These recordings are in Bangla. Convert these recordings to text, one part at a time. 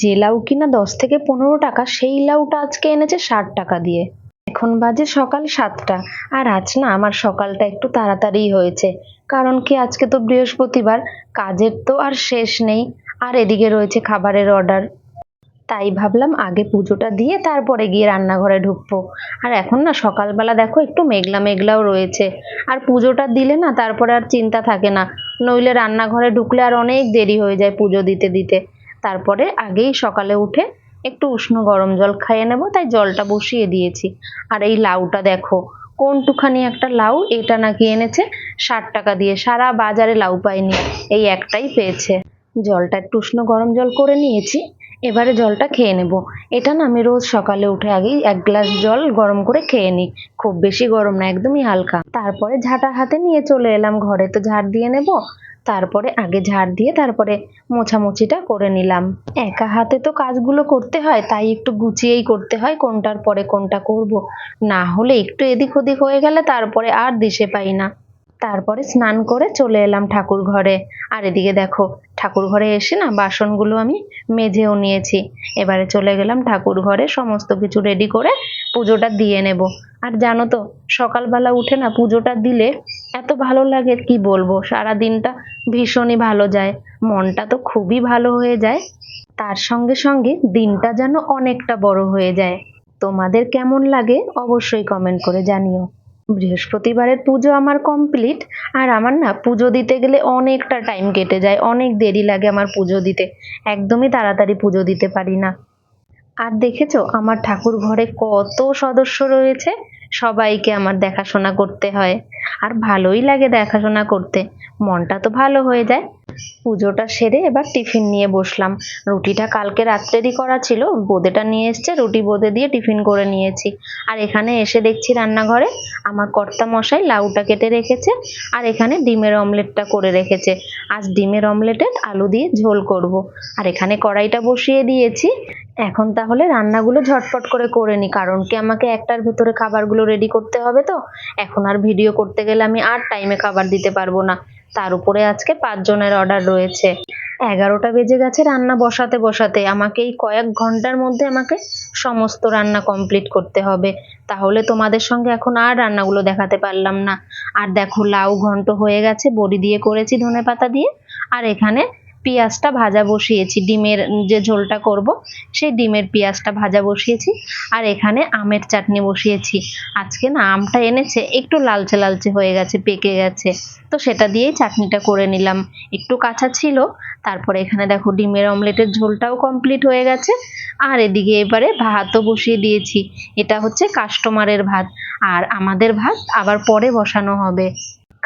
যে লাউ কিনা দশ থেকে পনেরো টাকা, সেই লাউটা আজকে এনেছে ষাট টাকা দিয়ে। এখন বাজে সকাল সাতটা। আর আজ না, আমার সকালটা একটু তাড়াতাড়ি হয়েছে। কারণ কি, আজকে তো বৃহস্পতিবার, কাজের তো আর শেষ নেই। আর এদিকে রয়েছে খাবারের অর্ডার তাই ভাবলাম আগে পুজোটা দিয়ে তারপরে গিয়ে রান্নাঘরে ঢুকবো। আর এখন না, সকালবেলা দেখো একটু মেঘলা মেঘলাও রয়েছে। আর পুজোটা দিলে না, তারপরে আর চিন্তা থাকে না। নইলে রান্নাঘরে ঢুকলে আর অনেক দেরি হয়ে যায় পুজো দিতে দিতে। তারপরে আগেই সকালে উঠে একটু উষ্ণ গরম জল খাইয়ে নেব, তাই জলটা বসিয়ে দিয়েছি। আর এই লাউটা দেখো, কোনটুখানি একটা লাউ, এটা নাকি এনেছে ষাট টাকা দিয়ে, সারা বাজারে লাউ পাইনি, এই একটাই পেয়েছে। জলটা একটু উষ্ণ গরম জল করে নিয়েছি এবারে জলটা খেয়ে নেব। এটা না আমি রোজ সকালে উঠে আগেই এক গ্লাস জল গরম করে খেয়ে নিই। খুব বেশি গরম না, একদমই হালকা। তারপরে ঝাঁটা হাতে নিয়ে চলে এলাম ঘরে, তো ঝাড় দিয়ে নেব। তারপরে আগে ঝাড় দিয়ে তারপরে মোছামুছিটা করে নিলাম। একা হাতে তো কাজগুলো করতে হয়, তাই একটু গুছিয়েই করতে হয় কোনটার পরে কোনটা করব। না হলে একটু এদিক ওদিক হয়ে গেলে তারপরে আর দিশে পাই না। তারপরে স্নান করে চলে এলাম ঠাকুর ঘরে। আর এদিকে দেখো, ঠাকুর ঘরে এসে না বাসনগুলো আমি মেজেও নিয়েছি। এবারে চলে গেলাম ঠাকুর ঘরে, সমস্ত কিছু রেডি করে পুজোটা দিয়ে নেব। আর জানো তো, সকালবেলা উঠে না পুজোটা দিলে এত ভালো লাগে, কি বলব? সারা দিনটা ভীষণই ভালো যায়। মনটা তো খুবই ভালো হয়ে যায়। তার সঙ্গে সঙ্গে দিনটা যেন অনেকটা বড় হয়ে যায়। তোমাদের কেমন লাগে অবশ্যই কমেন্ট করে জানিও। বৃহস্পতিবারের পুজো আমার কমপ্লিট আর আমার না পুজো দিতে গেলে অনেকটা টাইম কেটে যায়, অনেক দেরি লাগে আমার পুজো দিতে। একদমই তাড়াতাড়ি পুজো দিতে পারি না। আর দেখেছ, আমার ঠাকুর ঘরে কত সদস্য রয়েছে, সবাইকে আমার দেখাশোনা করতে হয়। আর ভালোই লাগে দেখাশোনা করতে, মনটা তো ভালো হয়ে যায়। পুজোটা সেরে এবার টিফিন নিয়ে বসলাম। রুটিটা কালকে রাত্রেরই করা ছিল, বোঁদেটা নিয়ে এসছে, রুটি বোঁদে দিয়ে টিফিন করে নিয়েছি। আর এখানে এসে দেখছি রান্নাঘরে আমার কর্তা মশাই লাউটা কেটে রেখেছে, আর এখানে ডিমের অমলেটটা করে রেখেছে। আজ ডিমের অমলেটের আলু দিয়ে ঝোল করব। আর এখানে কড়াইটা বসিয়ে দিয়েছি। এখন তাহলে রান্নাগুলো ঝটপট করে করে নিই কারণ কি আমাকে একটার ভেতরে খাবারগুলো রেডি করতে হবে তো? এখন আর ভিডিও করতে গেলে আমি আর টাইমে খাবার দিতে পারব না। তার উপরে আজকে পাঁচজনের অর্ডার রয়েছে। এগারোটা বেজে গেছে রান্না বসাতে বসাতে। আমাকে এই কয়েক ঘণ্টার মধ্যে আমাকে সমস্ত রান্না কমপ্লিট করতে হবে। তাহলে তোমাদের সঙ্গে এখন আর রান্নাগুলো দেখাতে পারলাম না। আর দেখো, লাউ ঘন্ট হয়ে গেছে, বড়ি দিয়ে করেছি ধনে পাতা দিয়ে। আর এখানে পেঁয়াজটা ভাজা বসিয়েছি। ডিমের যে ঝোলটা করব, সেই ডিমের পেঁয়াজটা ভাজা বসিয়েছি। আর এখানে আমের চাটনি বসিয়েছি। আজকে না আমটা এনেছে, একটু লালচে লালচে হয়ে গেছে, পেকে গেছে। তো সেটা দিয়েই চাটনিটা করে নিলাম। একটু কাঁচা ছিল, তারপরে এখানে দেখো ডিমের অমলেটের ঝোলটাও কমপ্লিট হয়ে গেছে। আর এদিকে এবারে ভাতও বসিয়ে দিয়েছি। এটা হচ্ছে কাস্টমারের ভাত। আর আমাদের ভাত আবার পরে বসানো হবে।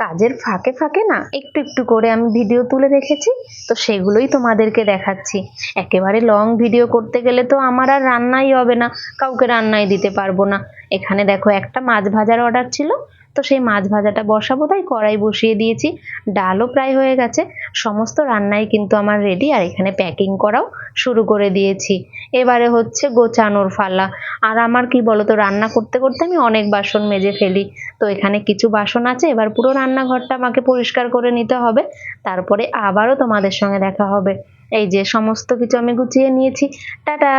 কাজের ফাঁকে ফাঁকে না একটু একটু করে আমি ভিডিও তুলে রেখেছি, তো সেগুলোই তোমাদেরকে দেখাচ্ছি। একেবারে লং ভিডিও করতে গেলে তো আমার আর রান্নাই হবে না, কাউকে রান্নাই দিতে পারব না। এখানে দেখো একটা মাছ ভাজার অর্ডার ছিল, তো সেই মাছ ভাজাটা বসাবো, তাই কড়াই বসিয়ে দিয়েছি। ডালও প্রায় হয়ে গেছে সমস্ত রান্নাই কিন্তু আমার রেডি আর এখানে প্যাকিং করাও শুরু করে দিয়েছি। এবারে হচ্ছে গোছানোর ফালা। আর আমার কি বলতো, রান্না করতে করতে আমি অনেক বাসন মেজে ফেলি। তো এখানে কিছু বাসন আছে, এবার পুরো রান্নাঘরটা আমাকে পরিষ্কার করে নিতে হবে। তারপরে আবারও তোমাদের সঙ্গে দেখা হবে। এই যে সমস্ত কিছু আমি গুছিয়ে নিয়েছি। টাটা!